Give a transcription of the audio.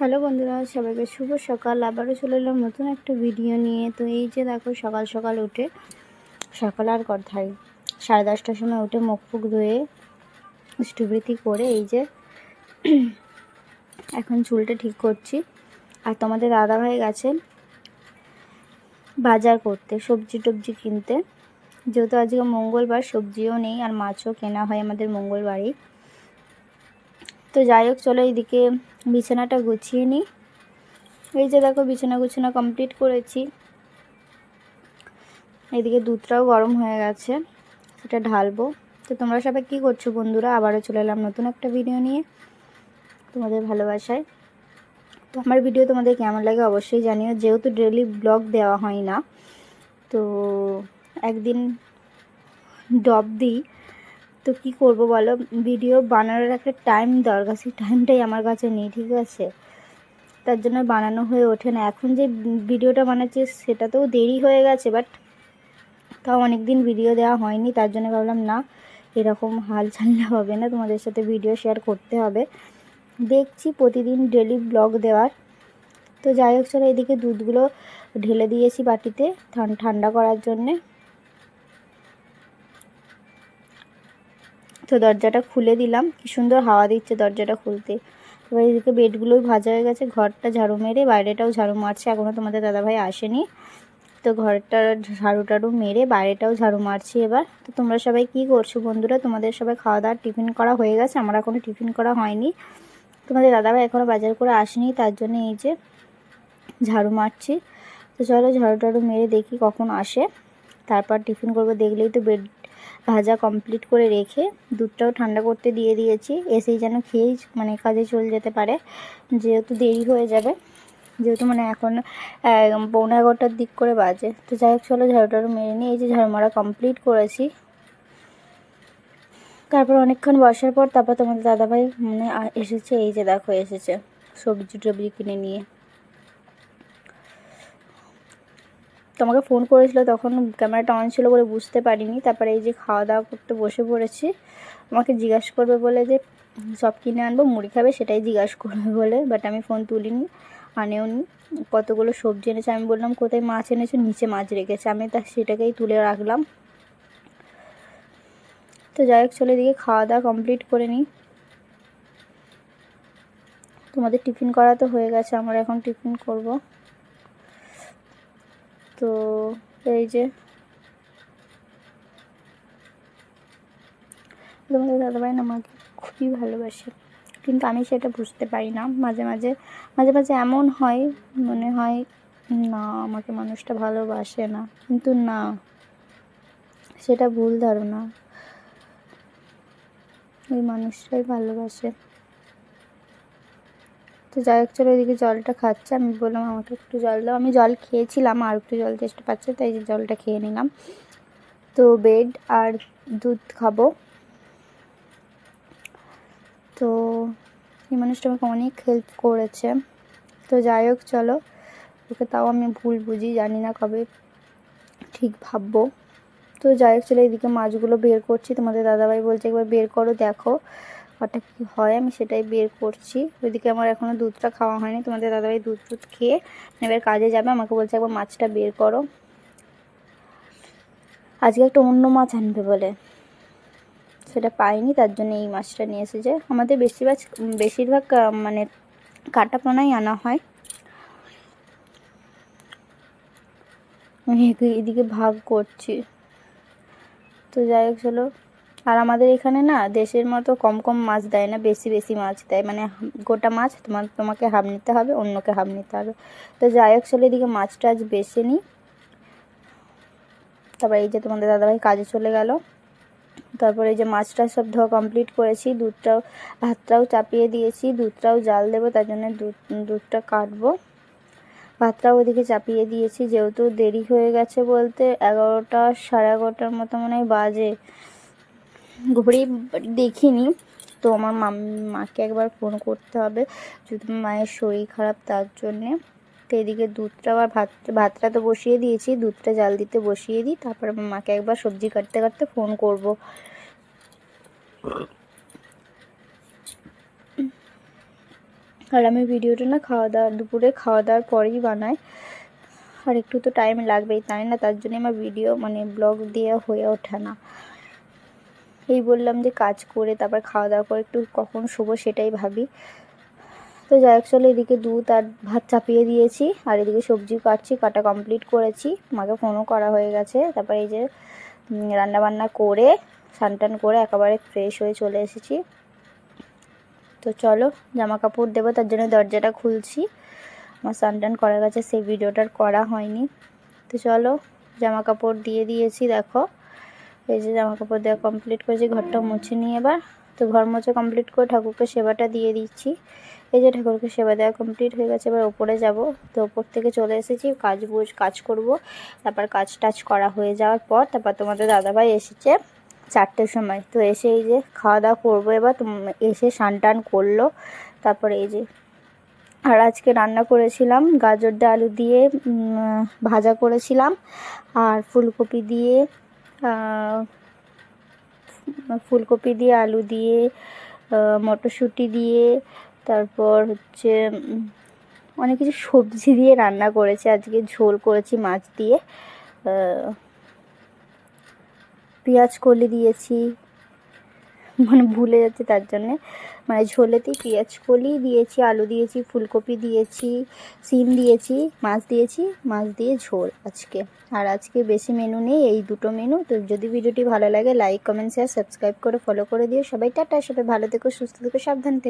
Hello বন্ধুরা, সবাইকে শুভ সকাল। আবারও চলে এলাম নতুন একটা ভিডিও নিয়ে। তো এই যে দেখো, সকাল সকাল উঠে, সকাল আর কথাই। সাড়ে দশটার সময় উঠে মুখ ফুক ধুয়ে স্টুবৃতি করে এই যে, এখন চুলটা ঠিক করছি। আর তোমাদের দাদা ভাই গেছে বাজার করতে, সবজি টবজি কিনতে। যেহেতু আজকে মঙ্গলবার, সবজিও নেই আর মাছও কেনা হয় আমাদের মঙ্গলবারই। তো যাই হোক, চলো এইদিকে বিছানাটা গুছিয়ে নিই। এই যে দেখো, বিছানা গুছানা কমপ্লিট করেছি। এদিকে দুধটাও গরম হয়ে গেছে, সেটা ঢালবো। তো তোমরা সবাই কী করছ বন্ধুরা? আবারও চলে এলাম নতুন একটা ভিডিও নিয়ে তোমাদের ভালোবাসায়। তো আমার ভিডিও তোমাদের কেমন লাগে অবশ্যই জানিও। যেহেতু ডেলি ব্লগ দেওয়া হয় না, তো একদিন ডব দিই। তো কি করব বলো? ভিডিও বানানোর একটা টাইম দরকার, সেই টাইমটাই আমার কাছে নেই, ঠিক আছে? তার জন্য বানানো হয়ে ওঠে না। এখন যে ভিডিওটা বানাচ্ছি সেটাতেও দেরি হয়ে গেছে বাট তাও অনেক দিন ভিডিও দেওয়া হয়নি, তার জন্য ভাবলাম, না, এরকম হাল ছাড়লে হবে না, তোমাদের সাথে ভিডিও শেয়ার করতে হবে। দেখছি প্রতিদিন ডেলি ব্লগ দেওয়ার। তো যাই হোক, চলো এদিকে দুধগুলো ঢেলে দিয়েছি বাটিতে ঠান্ডা করার জন্যে। তো দরজাটা খুলে দিলাম। কি সুন্দর হাওয়া দিচ্ছে দরজাটা খুলতে। এবার এদিকে বেডগুলোই ভাজা হয়ে গেছে, ঘরটা ঝাড়ু মেরে, বাইরেটাও ঝাড়ু মারছে এখনও তোমাদের দাদাভাই আসেনি। তো ঘরটা ঝাড়ু টাড়ু মেরে বাইরেটাও ঝাড়ু মারছি এবার। তো তোমরা সবাই কি করছ বন্ধুরা? তোমাদের সবাই খাওয়া দাওয়ার টিফিন করা হয়ে গেছে? আমার এখনও টিফিন করা হয়নি। তোমাদের দাদাভাই এখনও বাজার করে আসেনি, তার জন্য এই যে ঝাড়ু মারছি। তো চলো ঝাড়ু টাড়ু মেরে দেখি কখন আসে। তারপর টিফিন করব, দেখলেই তো বেড ভাজা কমপ্লিট করে রেখে দুধটাও ঠান্ডা করতে দিয়ে দিয়েছি। এসেই যেন খেয়েই মানে কাজে চলে যেতে পারে। যেহেতু দেরি হয়ে যাবে, যেহেতু মানে এখন পৌনে এগারোটার দিক করে বাজে। তো যাই হোক, চলো ঝাড়ুটারু মেরে নিয়ে এই যে ঝাড়ু মারা কমপ্লিট করেছি। তারপর অনেকক্ষণ বসার পর তারপর তোমাদের দাদাভাই মানে এসেছে। এই যে দেখো, এসেছে সবজি টবজি কিনে নিয়ে। তোমাকে ফোন করেছিল, তখন ক্যামেরাটা অন ছিল বলে বুঝতে পারিনি। তারপরে এই যে খাওয়া দাওয়া করতে বসে পড়েছি, আমাকে জিজ্ঞাসা করবে বলে যে, সব কিনে আনব, মুড়ি খাবে? সেটাই জিজ্ঞাসা করবে বলে বাট আমি ফোন তুলিনি আনেও নি কতগুলো সবজি এনেছে, আমি বললাম, কোথায় মাছ এনেছে? নিচে মাছ রেখেছে। আমি তা সেটাকেই তুলে রাখলাম। তো যাই হোক, চলে দিকে খাওয়া দাওয়া কমপ্লিট করে নিই। তোমাদের টিফিন করা তো হয়ে গেছে, আমরা এখন টিফিন করব। তো, এই যে। তোমাদের দাদাভাই আমাকে খুবই ভালোবাসে, কিন্তু আমি সেটা বুঝতে পারি না। মাঝে মাঝে মাঝে মাঝে এমন হয়, মনে হয়, না, আমাকে মানুষটা ভালোবাসে না। কিন্তু না, সেটা ভুল ধারণা। ওই মানুষটাই ভালোবাসে। তো যাই হোক, চলো ওইদিকে জলটা খাচ্ছে। আমি বললাম, আমাকে একটু জল দাও। আমি জল খেয়েছিলাম, আর একটু জল চেষ্টা পাচ্ছে, তাই জলটা খেয়ে নিলাম। তো বেড আর দুধ খাব। তো এই মানুষটা আমাকে অনেক হেল্প করেছে। তো যাই হোক, চলো। ওকে তাও আমি ভুল বুঝি, জানি না কবে ঠিক ভাববো। তো যাই হোক, চলো এইদিকে মাছগুলো বের করছি। তোমাদের দাদাভাই বলছে, একবার বের করো, দেখো। কটা কী হয়, আমি সেটাই বের করছি। ওইদিকে আমার এখনও দুধটা খাওয়া হয়নি। তোমাদের দাদাভাই দুধ দুধ খেয়ে এবার কাজে যাবে। আমাকে বলছে একবার মাছটা বের করো। আজকে একটা অন্য মাছ আনবে বলে। সেটা পাইনি, তার জন্য এই মাছটা নিয়ে এসেছে। আমাদের বেশিরভাগ বেশিরভাগ মানে কাটা পোনাই আনা হয়। এদিকে ভাগ করছি। তো যাই হোক, চলো। আর আমাদের এখানে না দেশের মতো কম কম মাছ দেয় না, বেশি বেশি মাছ দেয়। মানে গোটা মাছ তোমার তোমাকে হাফ নিতে হবে, অন্যকে হাফ নিতে হবে। তো যাই হোক, চলে এদিকে মাছ টাছ বেছে নিই। তারপর এই যে তোমাদের দাদাভাই কাজে চলে গেল। তারপরে এই যে মাছটা সব ধোয়া কমপ্লিট করেছি, দুধটাও, ভাতটাও চাপিয়ে দিয়েছি, দুধটাও জাল দেবো, তার জন্য দুধ, দুধটা কাটবো। ভাতটাও ওদিকে চাপিয়ে দিয়েছি, যেহেতু দেরি হয়ে গেছে বলতে এগারোটা সাড়ে এগারোটার মতো মনে হয় বাজে। ঘুরে দেখিনি। তো আমার মাকে একবার ফোন করতে হবে। যদি মায়ের শরীর খারাপ, তার জন্যে। তো এদিকে দুধটা আবার ভাত, ভাতটা তো বসিয়ে দিয়েছি। দুধটা জাল দিতে বসিয়ে দিই। তারপর আমার মাকে একবার সবজি কাটতে কাটতে ফোন করব। আর আমি ভিডিওটা না খাওয়া দাওয়া দুপুরে খাওয়া দাওয়ার পরেই বানাই। আর একটু তো টাইম লাগবেই। তাই না? তার জন্য আমার ভিডিও মানে ব্লগ দিয়ে হয়ে ওঠে না। এই বললাম যে কাজ করে, তারপর খাওয়া দাওয়া করে, একটু কখন শোবো সেটাই ভাবি। তো যাই হোক, চলো এদিকে দুধ আর ভাত চাপিয়ে দিয়েছি, আর এদিকে সবজি কাটছি, কাটা কমপ্লিট করেছি। মাকে ফোনও করা হয়ে গেছে, তারপর এই যে রান্নাবান্না করে টান করে একেবারে ফ্রেশ হয়ে চলে এসেছি। তো চলো জামা কাপড় দেবো, তার জন্য দরজাটা খুলছি। আমার টান করা গেছে, সেই ভিডিওটার করা হয়নি। তো চলো জামা কাপড় দিয়ে দিয়েছি, দেখো। এই যে জামা কাপড় দেওয়া কমপ্লিট করেছি ঘরটা মুছে নিয়ে এবার। তো ঘর মোছা কমপ্লিট করে ঠাকুরকে সেবাটা দিয়ে দিচ্ছি। এই যে ঠাকুরকে সেবা দেওয়া কমপ্লিট হয়ে গেছে, এবার ওপরে যাব। তো ওপর থেকে চলে এসেছি, কাজ বুঝ কাজ করব। তারপর কাজ টাজ করা হয়ে যাওয়ার পর তারপর তোমাদের দাদাভাই এসেছে চারটের সময়। তো এসে এই যে খাওয়া দাওয়া করব এবার। এসে স্নান টান করল। তারপরে এই যে আর আজকে রান্না করেছিলাম, গাজর দিয়ে আলু দিয়ে ভাজা করেছিলাম। আর ফুলকপি দিয়ে ফুলকপি দিয়ে, আলু দিয়ে মটরশুঁটি দিয়ে, তারপর হচ্ছে অনেক কিছু সবজি দিয়ে রান্না করেছি। আজকে ঝোল করেছি মাছ দিয়ে। পেঁয়াজ কলি দিয়েছি। মানে ভুলে যাচ্ছে তার জন্যে। মানে ঝোলেতেই পেঁয়াজ কলি দিয়েছি, আলু দিয়েছি, ফুলকপি দিয়েছি, সিম দিয়েছি, মাছ দিয়েছি, মাছ দিয়ে ঝোল আজকে। আর আজকে বেশি মেনু নেই, এই দুটো মেনু তো যদি ভিডিওটি ভালো লাগে লাইক কমেন্ট শেয়ার সাবস্ক্রাইব করে ফলো করে দিও। সবাই টাটা, সবাই ভালো থেকো, সুস্থ থেকো, সাবধান থেকো।